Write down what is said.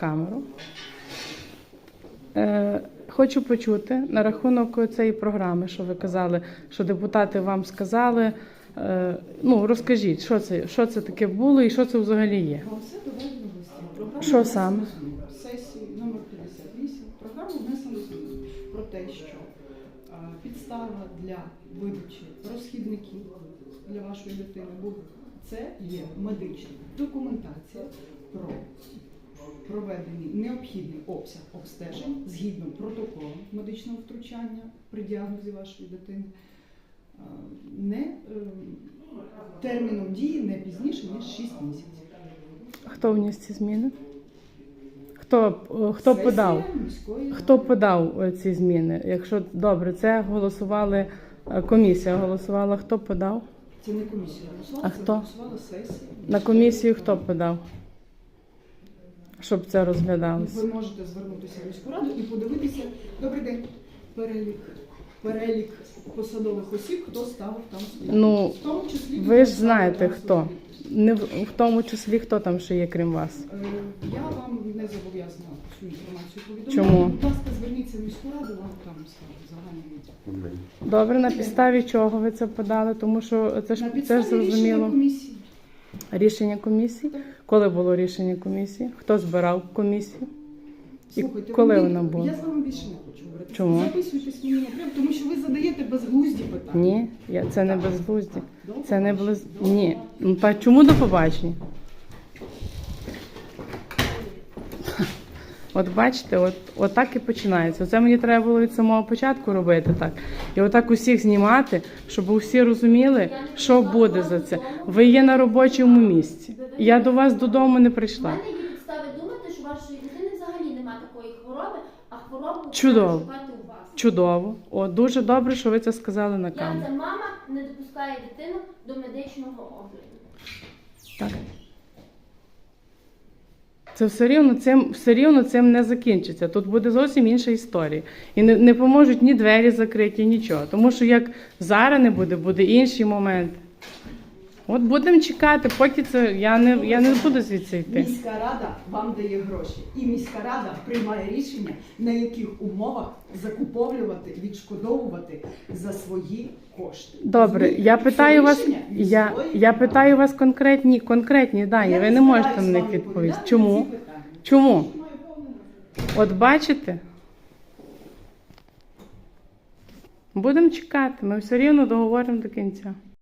камеру. Е, хочу почути на рахунок цієї програми, що ви казали, що депутати вам сказали. Е, ну, розкажіть, що це, що це таке було і що це взагалі є. Що саме? Сесії номер 58. Програма внесено про те, що е, підстава для видачі розхідників для вашої дитини це є медична документація про проведений необхідний обсяг обстежень згідно протоколу медичного втручання при діагнозі вашої дитини. е, Не е, терміном дії не пізніше ніж 6 місяців. Хто вніс ці зміни? Хто, е, хто Сесія подав? міської Хто подав ці зміни? Якщо добре, це голосували комісія голосувала. Хто подав? Це не комісія голосувала, А це хто? голосувала сесія. На комісію хто подав? Щоб це розглядалося. Ви можете звернутися в міську раду і подивитися. Добрий день. Перелік. Перелік посадових осіб, хто ставив там свої. Ну, в тому числі Ви ж хто ставив знаєте там хто. Не в, в тому числі хто там ще є, крім вас. Е, Я вам не зобов'язана цю інформацію повідомляти. Чому? Будь ласка, зверніться в міську раду, вам там скажуть загальні відповіді. Добре, на підставі чого ви це подали? Тому що це ж На це ж підставі рішення зрозуміло. комісії. Рішення комісії. Коли було рішення комісії? Хто збирав комісію? І Слухайте, коли ви- вона була? Я з вами більше не хочу говорити. Чому? Записуйтесь мені напряму, тому що ви задаєте безглузді питання. Ні, я це не безглузді. Це не близ... Ні. Ну та чому до побачення? От бачите, от, от так і починається. Це мені треба було від самого початку робити так. І отак усіх знімати, щоб усі розуміли, що буде за це. Ви є на робочому місці. Я до вас додому не прийшла. мене є підстави думати, що вашої дитини взагалі немає такої хвороби, а хворобу Чудово. шукати у вас. Чудово. О, дуже добре, що ви це сказали на Я камеру. це мама не допускає дитину до медичного огляду. Так. Це все рівно цим, все рівно цим не закінчиться. Тут буде зовсім інша історія. І не, не поможуть ні двері закриті, нічого. Тому що як зараз не буде, буде інший момент. От будемо чекати, поки це я не, я не буду звідси йти. Міська рада вам дає гроші, і міська рада приймає рішення, на яких умовах закуповлювати, відшкодовувати за свої кошти. Добре, Розумієте? я Це питаю вас, я, я питаю вас конкретні, конкретні дані. Я Ви не можете них відповісти. Чому? Чому? От бачите? Будемо чекати, ми все рівно договоримо до кінця.